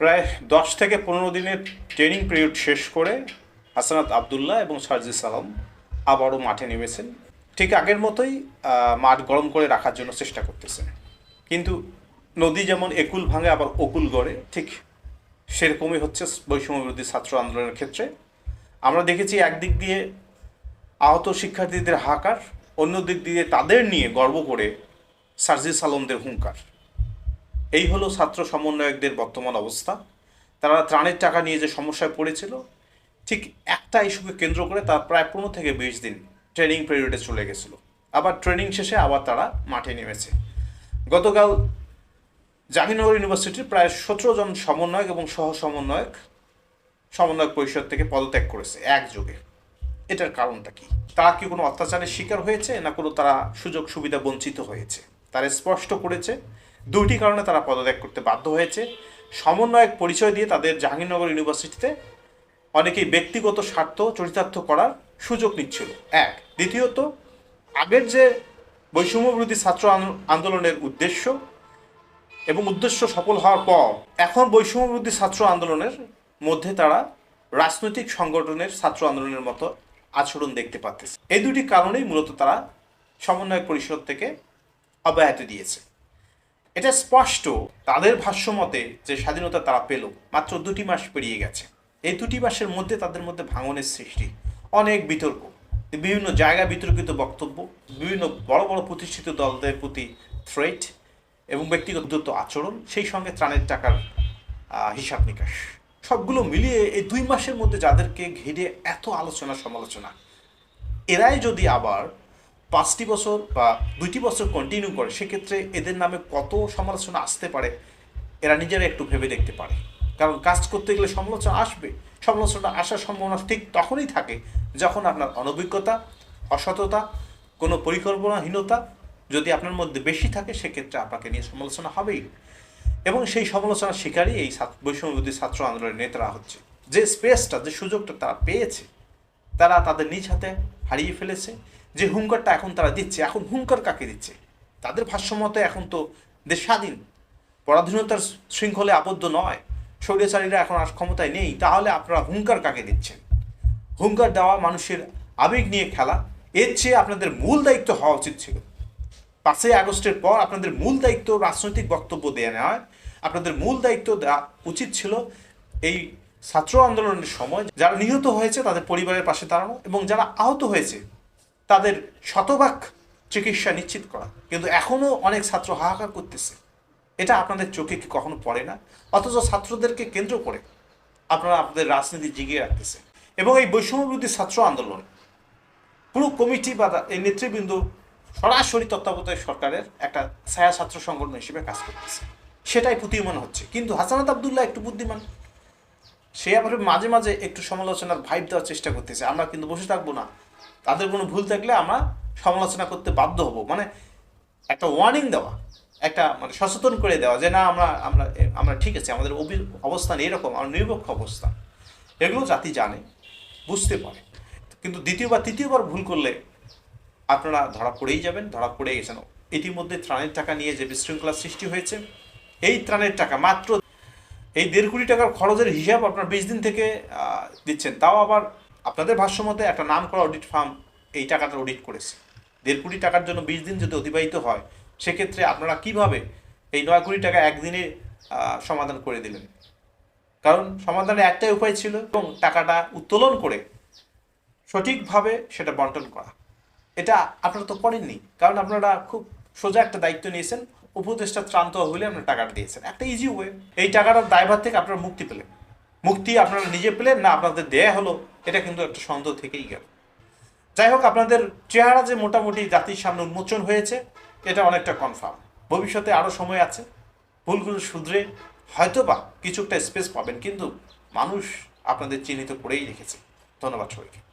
প্রায় দশ থেকে পনেরো দিনের ট্রেনিং পিরিয়ড শেষ করে হাসানাত আবদুল্লাহ এবং সারজি সালাম আবারও মাঠে নেমেছেন। ঠিক আগের মতোই মাঠ গরম করে রাখার জন্য চেষ্টা করতেছেন। কিন্তু নদী যেমন একুল ভাঙে, আবার অকুল গড়ে, ঠিক সেরকমই হচ্ছে বৈষম্য বিরোধী ছাত্র আন্দোলনের ক্ষেত্রে। আমরা দেখেছি একদিক দিয়ে আহত শিক্ষার্থীদের হাহাকার, অন্য দিক দিয়ে তাদের নিয়ে গর্ব করে সার্জি সালমদের হুঙ্কার। এই হলো ছাত্র সমন্বয়কদের বর্তমান অবস্থা। তারা ত্রাণের টাকা নিয়ে যে সমস্যায় পড়েছিল, ঠিক একটা ইস্যুকে কেন্দ্র করে তারা প্রায় পনেরো থেকে বিশ দিন ট্রেনিং পিরিয়ডে চলে গেছিল। আবার ট্রেনিং শেষে আবার তারা মাঠে নেমেছে। গতকাল জাহাঙ্গীরনগর ইউনিভার্সিটির প্রায় সতেরো জন সমন্বয়ক এবং সহ সমন্বয়ক সমন্বয়ক পরিষদ থেকে পদত্যাগ করেছে একযোগে। এটার কারণটা কি? তারা কি কোনো অত্যাচারের শিকার হয়েছে, না কোনো তারা সুযোগ সুবিধা বঞ্চিত হয়েছে? তারা স্পষ্ট করেছে দুইটি কারণে তারা পদত্যাগ করতে বাধ্য হয়েছে। সমন্বয়ক পরিচয় দিয়ে তাদের জাহাঙ্গীরনগর ইউনিভার্সিটিতে অনেকেই ব্যক্তিগত স্বার্থ, চরিতার্থ করার সুযোগ নিচ্ছিল। এক। দ্বিতীয়ত, আগের যে বৈষম্য বিরোধী ছাত্র আন্দোলনের উদ্দেশ্য এবং উদ্দেশ্য সফল হওয়ার পর, এখন বৈষম্য বিরোধী ছাত্র আন্দোলনের মধ্যে তারা রাজনৈতিক সংগঠনের ছাত্র আন্দোলনের মতো আচরণ দেখতে পাচ্ছে এই দুটি কারণেই মূলত তারা সমন্বয় পরিষদ থেকে অব্যাহতি দিয়েছে। এটা স্পষ্ট তাদের ভাষ্যমতে যে স্বাধীনতা তারা পেল মাত্র দুটি মাস পেরিয়ে গেছে। এই দুটি মাসের মধ্যে তাদের মধ্যে ভাঙনের সৃষ্টি। অনেক বিতর্ক। বিভিন্ন জায়গায় বিতর্কিত বক্তব্য, বিভিন্ন বড় বড় প্রতিষ্ঠিত দলদের প্রতি থ্রেট এবং ব্যক্তিগত আচরণ, সেই সঙ্গে ত্রাণের টাকার হিসাব নিকাশ। সবগুলো মিলিয়ে এই দুই মাসের মধ্যে যাদেরকে ঘিরে এত আলোচনা সমালোচনা এরাই যদি আবার পাঁচটি বছর বা দুইটি বছর কন্টিনিউ করে, সেক্ষেত্রে এদের নামে কত সমালোচনা আসতে পারে, এরা নিজেরা একটু ভেবে দেখতে পারে। কারণ কাজ করতে গেলে সমালোচনা আসবে। সমালোচনা আসার সম্ভাবনা ঠিক তখনই থাকে যখন আপনার অনভিজ্ঞতা, অসততা, কোনো পরিকল্পনাহীনতা যদি আপনার মধ্যে বেশি থাকে, সেক্ষেত্রে আপনাকে নিয়ে সমালোচনা হবেই। এবং সেই সমালোচনার শিকারই এই বৈষম্যবিরোধী ছাত্র আন্দোলনের নেতারা হচ্ছে। যে স্পেসটা যে সুযোগটা তারা পেয়েছে, তারা তাদের নিজ হাতে হারিয়ে ফেলেছে। যে হুঙ্কারটা এখন তারা দিচ্ছে, এখন হুঙ্কার কাকে দিচ্ছে? তাদের ভাষ্যমতে এখন তো দেশ স্বাধীন। পরাধীনতার শৃঙ্খলে আবদ্ধ নয়। স্বৈরাচারীরা এখন আর ক্ষমতায় নেই, তাহলে আপনারা হুঙ্কার কাকে দিচ্ছেন? হুঙ্কার দেওয়া মানুষের আবেগ নিয়ে খেলা, এর চেয়ে আপনাদের মূল দায়িত্ব হওয়া উচিত ছিল। পাঁচই আগস্টের পর আপনাদের মূল দায়িত্ব রাজনৈতিক বক্তব্য দেওয়া নেওয়া আপনাদের মূল দায়িত্ব দেওয়া উচিত ছিল এই ছাত্র আন্দোলনের সময়, যারা নিহত হয়েছে তাদের পরিবারের পাশে দাঁড়ানো এবং যারা আহত হয়েছে তাদের শতভাগ চিকিৎসা নিশ্চিত করা। কিন্তু এখনও অনেক ছাত্র হাহাকার করতেছে। এটা আপনাদের চোখে কি কখনো পড়ে না? অথচ ছাত্রদেরকে কেন্দ্র করে আপনারা আপনাদের রাজনীতি জিগিয়ে রাখতেছে। এবং এই বৈষম্য বিরোধী ছাত্র আন্দোলন পুরো কমিটি বা এই নেতৃবৃন্দ সরাসরি তত্ত্বাবধায়ক সরকারের একটা ছায়া ছাত্র সংগঠন হিসেবে কাজ করতেছে। সেটাই প্রতীয়মান হচ্ছে। কিন্তু হাসানাত আবদুল্লাহ একটু বুদ্ধিমান। সে আবার মাঝে মাঝে একটু সমালোচনার ভাইব দেওয়ার চেষ্টা করতেছে। আমরা কিন্তু বসে থাকব না। তাদের কোনো ভুল থাকলে আমরা সমালোচনা করতে বাধ্য হব। মানে একটা ওয়ার্নিং দেওয়া, একটা মানে সচেতন করে দেওয়া যে না, আমরা আমরা আমরা ঠিক আছে, আমাদের অভি- অবস্থান এরকম, আমার নিরপেক্ষ অবস্থান এগুলো জাতি জানে, বুঝতে পারে। কিন্তু দ্বিতীয়বার, তৃতীয়বার ভুল করলে আপনারা ধরা পড়েই যাবেন, ধরা পড়ে গেছেন। ইতিমধ্যে ত্রাণের টাকা নিয়ে যে বিশৃঙ্খলা সৃষ্টি হয়েছে, এই ত্রাণের টাকা মাত্র এই দেড় কোটি টাকার খরচের হিসাব আপনার বিশ দিন থেকে দিচ্ছেন। তাও আবার আপনাদের ভাষ্য মতে একটা নাম করা অডিট ফার্ম এই টাকাটা অডিট করেছে। দেড় কোটি টাকার জন্য বিশ দিন যদি অতিবাহিত হয়, সেক্ষেত্রে আপনারা কীভাবে এই নয় কোটি টাকা একদিনে সমাধান করে দিলেন? কারণ সমাধানের একটাই উপায় ছিল এবং টাকাটা উত্তোলন করে সঠিকভাবে সেটা বন্টন করা। এটা আপনারা তো করেননি, কারণ আপনারা খুব সোজা একটা দায়িত্ব নিয়েছেন। উপদেষ্টা ত্রান্ত হলে আপনার টাকাটা দিয়েছেন। একটা ইজি ওয়ে এই টাকাটার দায়ভার থেকে আপনারা মুক্তি পেলেন। মুক্তি আপনারা নিজে পেলেন, না আপনাদের দেয়া হলো, এটা কিন্তু একটা সন্দেহ থেকেই গেল। যাই হোক, আপনাদের চেহারা যে মোটামুটি জাতির সামনে উন্মোচন হয়েছে, এটা অনেকটা কনফার্ম ভবিষ্যতে আরও সময় আছে। ভুলগুলো শুধরে হয়তোবা কিছু একটা স্পেস পাবেন, কিন্তু মানুষ আপনাদের চিহ্নিত করেই রেখেছে। ধন্যবাদ সবাইকে।